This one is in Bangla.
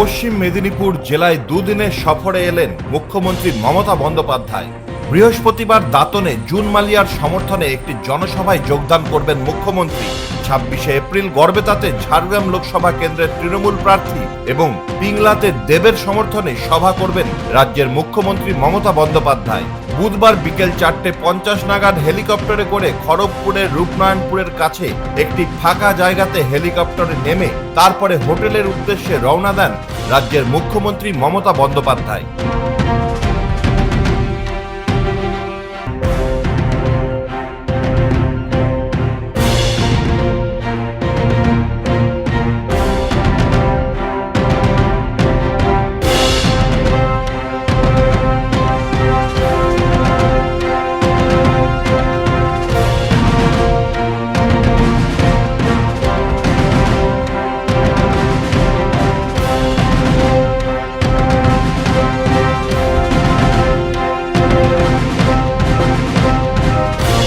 পশ্চিম মেদিনীপুর জেলায় দুদিনের সফরে এলেন মুখ্যমন্ত্রী মমতা বন্দ্যোপাধ্যায়। বৃহস্পতিবার দাতনে জুন মালিয়ার সমর্থনে একটি জনসভায় যোগদান করবেন মুখ্যমন্ত্রী। ছাব্বিশে এপ্রিল গড়বেতাতে ঝাড়গ্রাম লোকসভা কেন্দ্রের তৃণমূল প্রার্থী এবং পিংলাতে দেবের সমর্থনে সভা করবেন রাজ্যের মুখ্যমন্ত্রী মমতা বন্দ্যোপাধ্যায়। বুধবার বিকেল চারটে পঞ্চাশ নাগাদ হেলিকপ্টারে করে খড়গপুরের রূপনারায়ণপুরের কাছে একটি ফাঁকা জায়গাতে হেলিকপ্টারে নেমে তারপরে হোটেলের উদ্দেশ্যে রওনা দেন রাজ্যের মুখ্যমন্ত্রী মমতা বন্দ্যোপাধ্যায়।